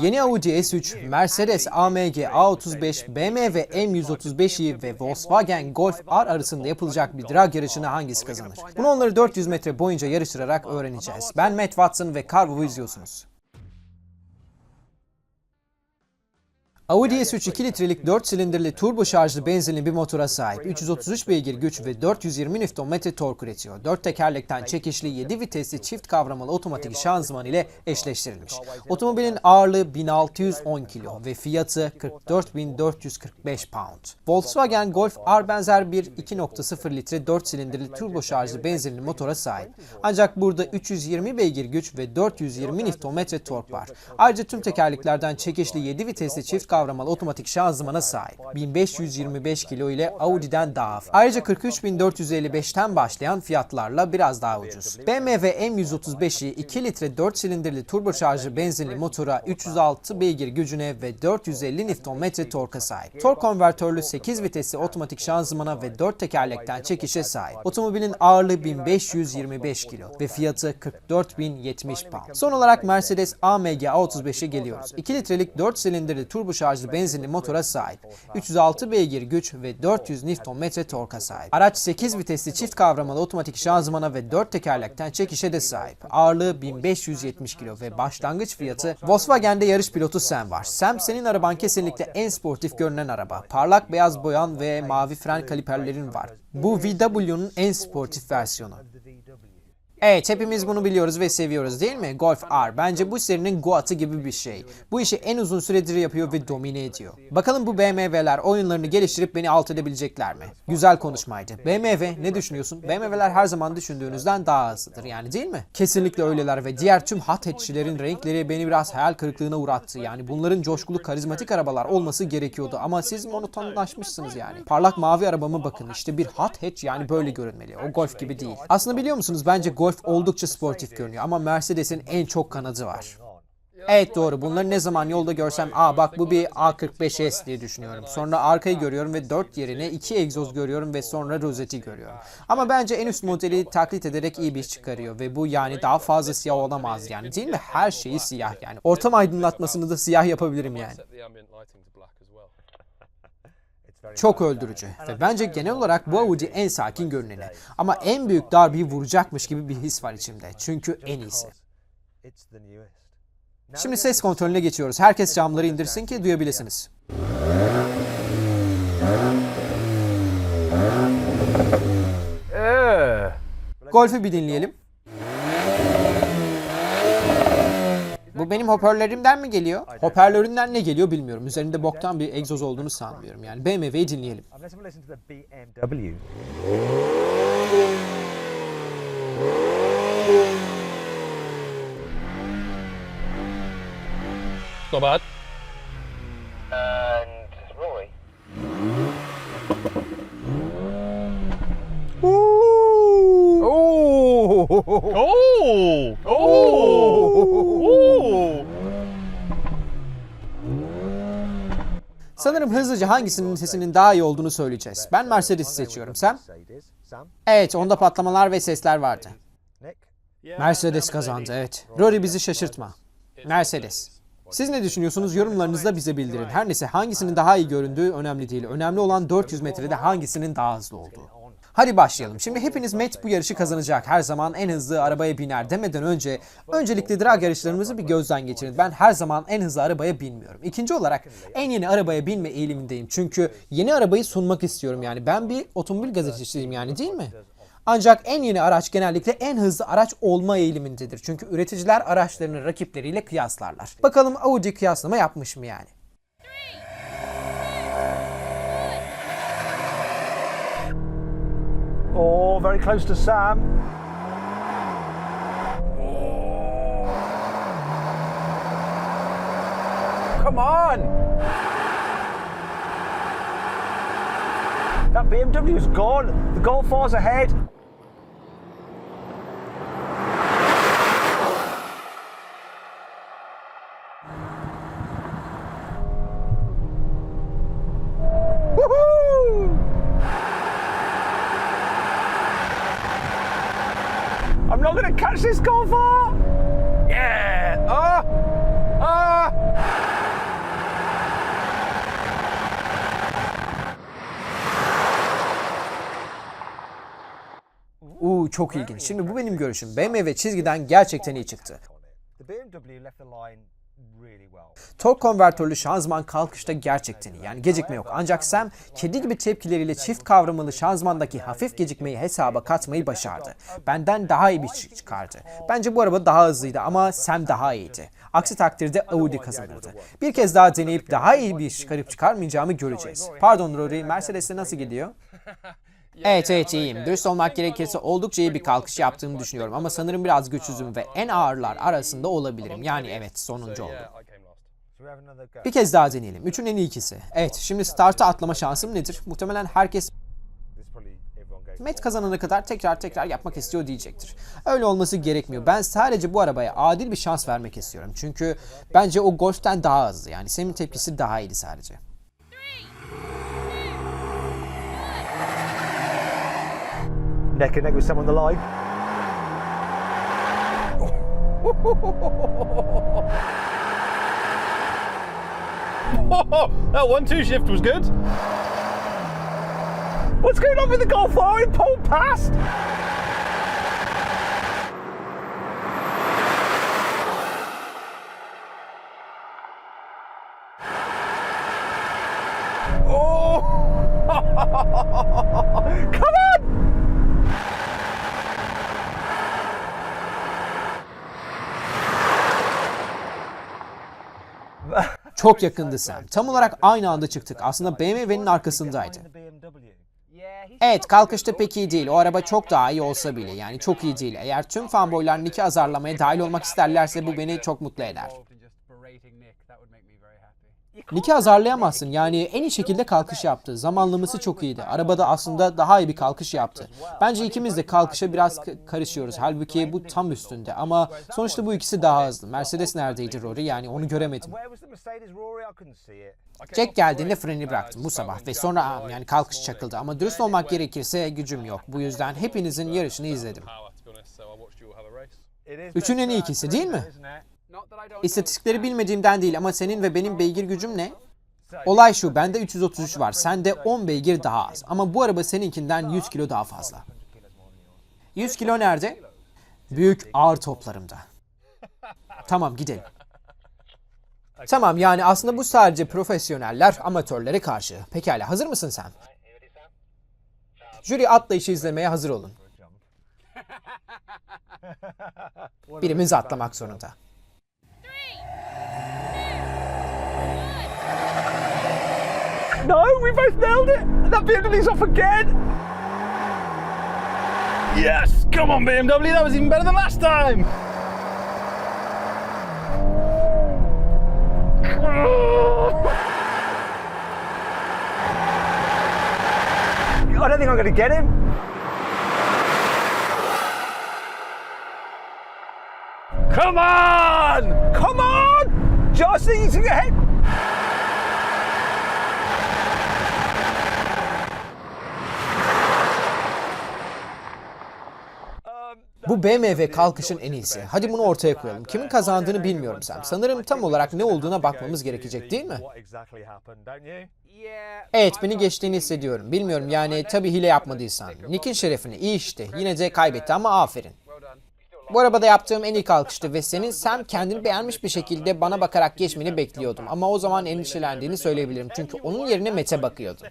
Yeni Audi S3, Mercedes AMG A35, BMW M135i ve Volkswagen Golf R arasında yapılacak bir drag yarışını hangisi kazanır? Bunu onları 400 metre boyunca yarıştırarak öğreneceğiz. Ben Matt Watson ve Carvo'yu izliyorsunuz. Audi S3 2 litrelik 4 silindirli turbo şarjlı benzinli bir motora sahip. 333 beygir güç ve 420 Nm tork üretiyor. 4 tekerlekten çekişli 7 vitesli çift kavramalı otomatik şanzıman ile eşleştirilmiş. Otomobilin ağırlığı 1610 kilo ve fiyatı 44.445 pound. Volkswagen Golf R benzer bir 2.0 litre 4 silindirli turbo şarjlı benzinli motora sahip. Ancak burada 320 beygir güç ve 420 Nm tork var. Ayrıca tüm tekerleklerden çekişli 7 vitesli çift kavramalı otomatik şanzımana sahip. 1525 kilo ile Audi'den daha hafif. Ayrıca 43.455'ten başlayan fiyatlarla biraz daha ucuz. BMW M135i 2 litre 4 silindirli turboşarjlı benzinli motora 306 beygir gücüne ve 450 Nm torka sahip. Tork konvertörlü 8 vitesli otomatik şanzımana ve 4 tekerlekten çekişe sahip. Otomobilin ağırlığı 1525 kilo ve fiyatı 44.070 pound. Son olarak Mercedes AMG A35'e geliyoruz. 2 litrelik 4 silindirli turbo şarjlı benzinli motora sahip. 306 beygir güç ve 400 Nm torka sahip. Araç 8 vitesli çift kavramalı otomatik şanzımana ve 4 tekerlekten çekişe de sahip. Ağırlığı 1570 kilo ve başlangıç fiyatı Volkswagen'de yarış pilotu Sam var. Sam senin araban kesinlikle en sportif görünen araba. Parlak beyaz boyan ve mavi fren kaliperlerin var. Bu VW'nun en sportif versiyonu. Evet hepimiz bunu biliyoruz ve seviyoruz değil mi? Golf R bence bu serinin Goat'ı gibi bir şey. Bu işi en uzun süredir yapıyor ve domine ediyor. Bakalım bu BMW'ler oyunlarını geliştirip beni alt edebilecekler mi? Güzel konuşmaydı. BMW ne düşünüyorsun? BMW'ler her zaman düşündüğünüzden daha hızlıdır yani değil mi? Kesinlikle öyleler ve diğer tüm hot hatch'lerin renkleri beni biraz hayal kırıklığına uğrattı. Yani bunların coşkulu karizmatik arabalar olması gerekiyordu ama siz monotonlaşmışsınız yani. Parlak mavi arabama bakın işte bir hot hatch yani böyle görünmeli. O Golf gibi değil. Aslında biliyor musunuz bence Golf oldukça sportif görünüyor ama Mercedes'in en çok kanadı var. Evet doğru. Bunları ne zaman yolda görsem aa bak bu bir A45S diye düşünüyorum. Sonra arkayı görüyorum ve 4 yerine 2 egzoz görüyorum ve sonra rozeti görüyorum. Ama bence en üst modeli taklit ederek iyi bir iş çıkarıyor ve bu yani daha fazla siyah olamaz yani değil mi? Her şeyi siyah yani. Ortam aydınlatmasını da siyah yapabilirim yani. Çok öldürücü ve bence genel olarak bu Audi en sakin görüneni. Ama en büyük darbeyi vuracakmış gibi bir his var içimde. Çünkü en iyisi. Şimdi ses kontrolüne geçiyoruz. Herkes camları indirsin ki duyabilirsiniz. Golf'ü bir dinleyelim. Bu benim hoparlörlerimden mi geliyor? Hoparlöründen ne geliyor bilmiyorum. Üzerinde boktan bir egzoz olduğunu sanmıyorum. Yani BMW'yi dinleyelim. Not bad. And Rory. Oh! Oh! Sanırım hızlıca hangisinin sesinin daha iyi olduğunu söyleyeceğiz. Ben Mercedes'i seçiyorum. Sen? Evet, onda patlamalar ve sesler vardı. Mercedes kazandı, evet. Rory bizi şaşırtma. Mercedes. Siz ne düşünüyorsunuz? Yorumlarınızda bize bildirin. Her neyse hangisinin daha iyi göründüğü önemli değil. Önemli olan 400 metrede hangisinin daha hızlı olduğu. Hadi başlayalım. Şimdi hepiniz Matt bu yarışı kazanacak. Her zaman en hızlı arabaya biner demeden önce öncelikle drag yarışlarımızı bir gözden geçirin. Ben her zaman en hızlı arabaya binmiyorum. İkinci olarak en yeni arabaya binme eğilimindeyim. Çünkü yeni arabayı sunmak istiyorum yani. Ben bir otomobil gazetecisiyim yani değil mi? Ancak en yeni araç genellikle en hızlı araç olma eğilimindedir. Çünkü üreticiler araçlarını rakipleriyle kıyaslarlar. Bakalım Audi kıyaslama yapmış mı yani? Oh, very close to Sam. Oh. Come on! That BMW's gone. The Golf R's ahead. Çok ilginç. Şimdi bu benim görüşüm. BMW çizgiden gerçekten iyi çıktı. Tork konvertörlü şanzıman kalkışta gerçekten iyi. Yani gecikme yok. Ancak Sam kedi gibi tepkileriyle çift kavramalı şanzımandaki hafif gecikmeyi hesaba katmayı başardı. Benden daha iyi bir şey çıkardı. Bence bu araba daha hızlıydı ama Sam daha iyiydi. Aksi takdirde Audi kazanırdı. Bir kez daha deneyip daha iyi bir iş çıkarıp çıkarmayacağımı göreceğiz. Pardon Rory, Mercedes'e nasıl gidiyor? Evet evet iyiyim. Dürüst olmak gerekirse oldukça iyi bir kalkış yaptığımı düşünüyorum ama sanırım biraz güçsüzüm ve en ağırlar arasında olabilirim. Yani evet sonuncu oldum. Bir kez daha deneyelim. Üçün en iyi ikisi. Evet, şimdi start'a atlama şansım nedir? Muhtemelen herkes. Met kazanana kadar tekrar tekrar yapmak istiyor diyecektir. Öyle olması gerekmiyor. Ben sadece bu arabaya adil bir şans vermek istiyorum. Çünkü bence o Golf'ten daha hızlı. Yani Sam'in tepkisi daha iyiydi sadece. Neck and neck with someone on the line. Oh, that one-two shift was good. What's going on with the Golf R? It pulled past. Çok yakındı Sam. Tam olarak aynı anda çıktık. Aslında BMW'nin arkasındaydı. Evet kalkışta pek iyi değil. O araba çok daha iyi olsa bile. Yani çok iyi değil. Eğer tüm fanboylar Nick'i azarlamaya dahil olmak isterlerse bu beni çok mutlu eder. Nick'i azarlayamazsın. Yani en iyi şekilde kalkış yaptı. Zamanlaması çok iyiydi. Arabada aslında daha iyi bir kalkış yaptı. Bence ikimiz de kalkışa biraz karışıyoruz. Halbuki bu tam üstünde. Ama sonuçta bu ikisi daha hızlı. Mercedes neredeydi Rory? Yani onu göremedim. Jack geldiğinde freni bıraktım bu sabah ve sonra yani kalkış çakıldı. Ama dürüst olmak gerekirse gücüm yok. Bu yüzden hepinizin yarışını izledim. Üçün en iyi ikisi değil mi? İstatistikleri bilmediğimden değil ama senin ve benim beygir gücüm ne? Olay şu, bende 333 var, sende 10 beygir daha az. Ama bu araba seninkinden 100 kilo daha fazla. 100 kilo nerede? Büyük ağır toplarımda. Tamam gidelim. Tamam yani aslında bu sadece profesyoneller amatörlere karşı. Pekala hazır mısın sen? Jüri atlayışı izlemeye hazır olun. Birimiz atlamak zorunda. No, we both nailed it. That BMW's off again. Yes! Come on, BMW. That was even better than last time. I don't think I'm going to get him. Come on! Come on! To get ahead. Bu BMW kalkışın en iyisi. Hadi bunu ortaya koyalım. Kimin kazandığını bilmiyorum Sam. Sanırım tam olarak ne olduğuna bakmamız gerekecek değil mi? Evet beni geçtiğini hissediyorum. Bilmiyorum yani tabii hile yapmadıysan. Nick'in şerefine iyi işte. Yine de kaybetti ama aferin. Bu arabada yaptığım en iyi kalkıştı ve senin Sam kendini beğenmiş bir şekilde bana bakarak geçmeni bekliyordum. Ama o zaman endişelendiğini söyleyebilirim. Çünkü onun yerine Mete bakıyordu.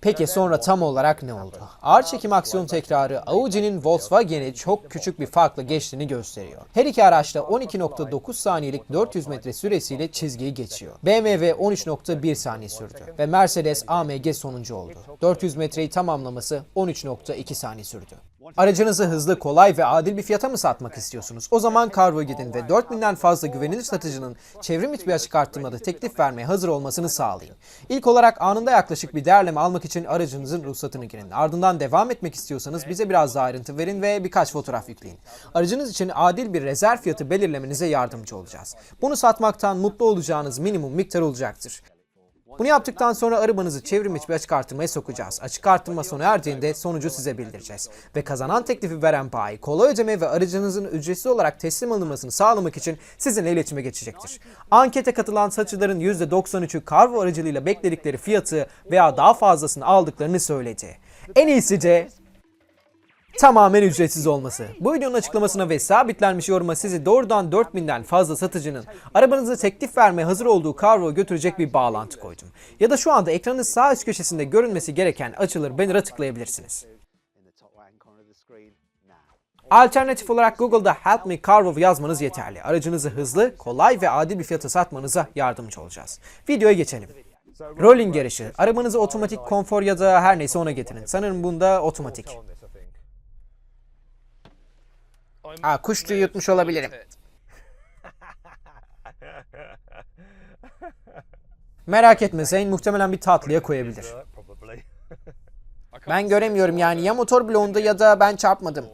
Peki sonra tam olarak ne oldu? Ağır çekim aksiyon tekrarı Audi'nin Volkswagen'i çok küçük bir farkla geçtiğini gösteriyor. Her iki araç da 12.9 saniyelik 400 metre süresiyle çizgiyi geçiyor. BMW 13.1 saniye sürdü ve Mercedes AMG sonuncu oldu. 400 metreyi tamamlaması 13.2 saniye sürdü. Aracınızı hızlı, kolay ve adil bir fiyata mı satmak istiyorsunuz? O zaman Carvo'ya gidin ve 4000'den fazla güvenilir satıcının çevrim içi bir açık arttırmada teklif vermeye hazır olmasını sağlayın. İlk olarak anında yaklaşık bir değerleme almak için aracınızın ruhsatını girin. Ardından devam etmek istiyorsanız bize biraz daha ayrıntı verin ve birkaç fotoğraf yükleyin. Aracınız için adil bir rezerv fiyatı belirlemenize yardımcı olacağız. Bunu satmaktan mutlu olacağınız minimum miktar olacaktır. Bunu yaptıktan sonra arabanızı çevrim içi açık artırmaya sokacağız. Açık artırma sona erdiğinde sonucu size bildireceğiz. Ve kazanan teklifi veren bayi kolay ödeme ve aracınızın ücretsiz olarak teslim alınmasını sağlamak için sizinle iletişime geçecektir. Ankete katılan satıcıların %93'ü Carvo aracılığıyla bekledikleri fiyatı veya daha fazlasını aldıklarını söyledi. En iyisi de Tamamen ücretsiz olması. Bu videonun açıklamasına ve sabitlenmiş yoruma sizi doğrudan 4000'den fazla satıcının arabanıza teklif vermeye hazır olduğu Carwo'ya götürecek bir bağlantı koydum. Ya da şu anda ekranın sağ üst köşesinde görünmesi gereken açılır banner'a tıklayabilirsiniz. Alternatif olarak Google'da Help Me Carvo yazmanız yeterli. Aracınızı hızlı, kolay ve adil bir fiyata satmanıza yardımcı olacağız. Videoya geçelim. Rolling yarışı. Arabanızı otomatik konfor ya da her neyse ona getirin. Sanırım bunda otomatik. on this, I think. I'm Aa, kuş tüyü yutmuş olabilirim. Merak etme Zeyn muhtemelen bir tatlıya koyabilir. Ben göremiyorum yani ya motor bloğunda ya da ben çarpmadım.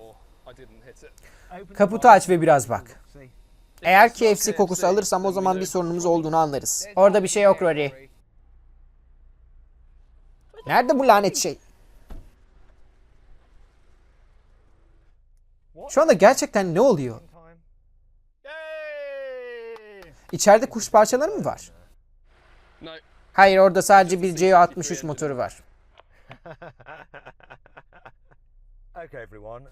it. Kaputu aç ve biraz bak. Eğer KFC kokusu alırsam o zaman bir sorunumuz olduğunu anlarız. Orada bir şey yok Rory. Nerede bu lanet şey? Şu anda gerçekten ne oluyor? İçeride kuş parçaları mı var? Hayır orada sadece bir CO63 motoru var.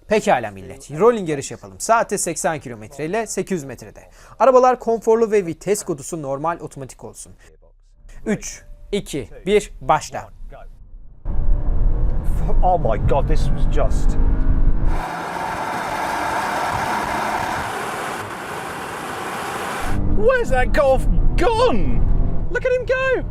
Pekala millet. Rolling yarış yapalım. Saatte 80 km ile 800 metrede. Arabalar konforlu ve vites kodusu normal otomatik olsun. 3, 2, 1, başla. Oh my god, this was just. Where's that golf gone? Look at him go!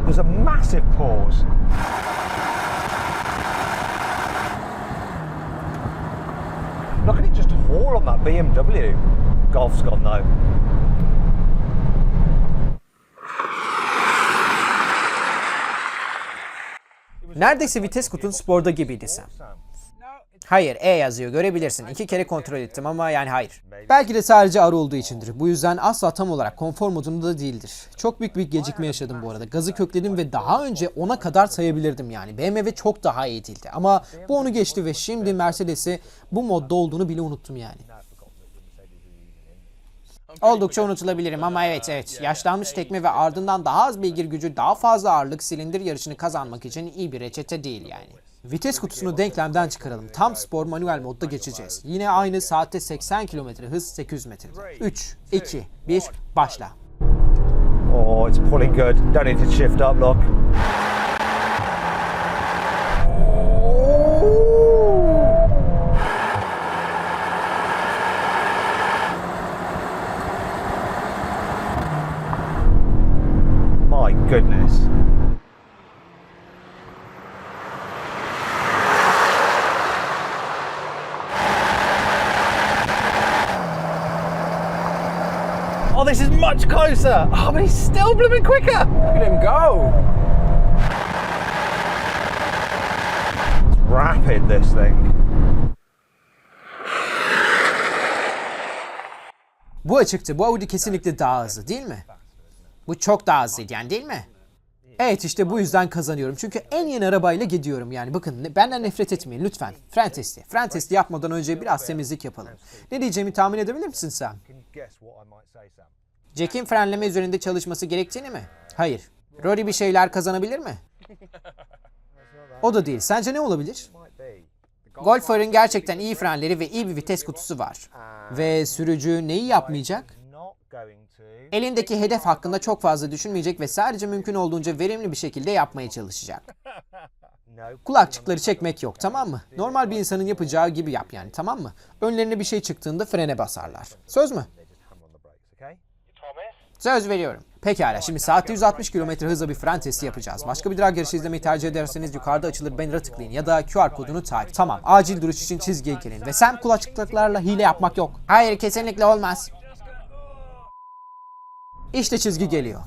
There's a massive pause. Look at it just haul on that BMW. Golf's gone though. Neredeyse vites kutun sporda gibiydi Sam. Hayır E yazıyor görebilirsin. İki kere kontrol ettim ama yani hayır. Belki de sadece arı olduğu içindir. Bu yüzden asla tam olarak konfor modunda da değildir. Çok büyük bir gecikme yaşadım bu arada. Gazı kökledim ve daha önce 10'a kadar sayabilirdim yani. BMW çok daha iyi değildi. Ama bu onu geçti ve şimdi Mercedes'i bu modda olduğunu bile unuttum yani. Oldukça unutulabilirim ama evet evet. Yaşlanmış tekme ve ardından daha az beygir gücü daha fazla ağırlık silindir yarışını kazanmak için iyi bir reçete değil yani. Vites kutusunu denklemden çıkaralım. Tam spor manuel modda geçeceğiz. Yine aynı saatte 80 km hız 800 metrede. 3, 2, 1, başla. Oh, it's pulling good. Don't need to shift up, look. My goodness. Oh, this is much closer. Oh, but he's still blooming quicker. Look at him go. It's rapid, this thing. Bu açıktı. Bu Audi kesinlikle daha hızlı değil mi? Bu çok daha hızlıydı yani değil mi? Evet işte bu yüzden kazanıyorum. Çünkü en yeni arabayla gidiyorum yani. Bakın benden nefret etmeyin lütfen. Fren testi. Fren testi yapmadan önce biraz temizlik yapalım. Ne diyeceğimi tahmin edebilir misin Sam? Jack'in frenleme üzerinde çalışması gerektiğini mi? Hayır. Rory bir şeyler kazanabilir mi? O da değil. Sence ne olabilir? Golfar'ın gerçekten iyi frenleri ve iyi bir vites kutusu var. Ve sürücü neyi yapmayacak? Elindeki hedef hakkında çok fazla düşünmeyecek ve sadece mümkün olduğunca verimli bir şekilde yapmaya çalışacak. Kulakçıkları çekmek yok tamam mı? Normal bir insanın yapacağı gibi yap yani tamam mı? Önlerine bir şey çıktığında frene basarlar. Söz mü? Söz veriyorum. Pekala şimdi saatte 160 km hızla bir fren testi yapacağız. Başka bir drag yarışı izlemeyi tercih ederseniz yukarıda açılır banner'a tıklayın ya da QR kodunu takip. Tamam acil duruş için çizgiye gelin ve sen kulakçıklarla hile yapmak yok. Hayır kesinlikle olmaz. İşte çizgi geliyor.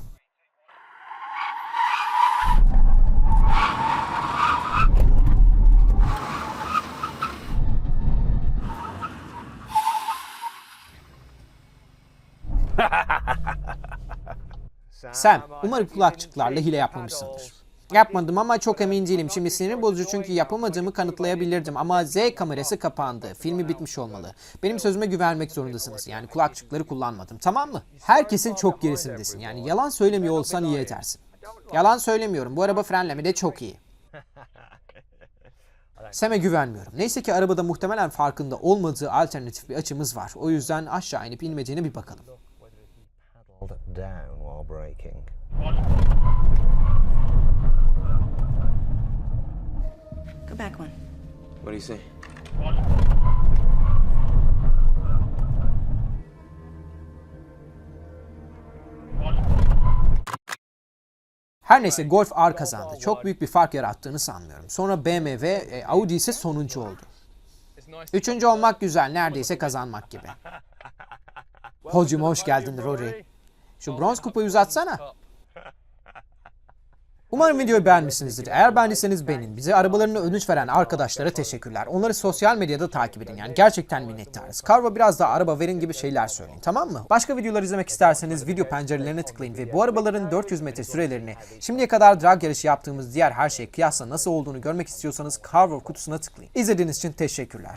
Sam, umarım kulakçıklarla hile yapmamışsındır. Yapmadım ama çok emin değilim. Şimdi sinir bozucu çünkü yapamadığımı kanıtlayabilirdim ama Z kamerası kapandı. Filmi bitmiş olmalı. Benim sözüme güvenmek zorundasınız. Yani kulakçıkları kullanmadım tamam mı? Herkesin çok gerisindesin. Yani yalan söylemiyor olsan iyi edersin. Yalan söylemiyorum. Bu araba frenlemede çok iyi. Sam'e güvenmiyorum. Neyse ki arabada muhtemelen farkında olmadığı alternatif bir açımız var. O yüzden aşağı inip inmediğine bir bakalım. Back one. What do you say? Her neyse Golf R kazandı. Çok büyük bir fark yarattığını sanmıyorum. Sonra BMW, e, Audi ise sonuncu oldu. Üçüncü olmak güzel, neredeyse kazanmak gibi. Podyuma hoş geldin Rory. Şu bronz kupayı uzatsana. Umarım videoyu beğenmişsinizdir. Eğer beğendiyseniz beğenin. Bize arabalarını ödünç veren arkadaşlara teşekkürler. Onları sosyal medyada takip edin. Yani gerçekten minnettarız. Carva biraz daha araba verin gibi şeyler söyleyin tamam mı? Başka videolar izlemek isterseniz video pencerelerine tıklayın ve bu arabaların 400 metre sürelerini şimdiye kadar drag yarışı yaptığımız diğer her şey kıyasla nasıl olduğunu görmek istiyorsanız Carva kutusuna tıklayın. İzlediğiniz için teşekkürler.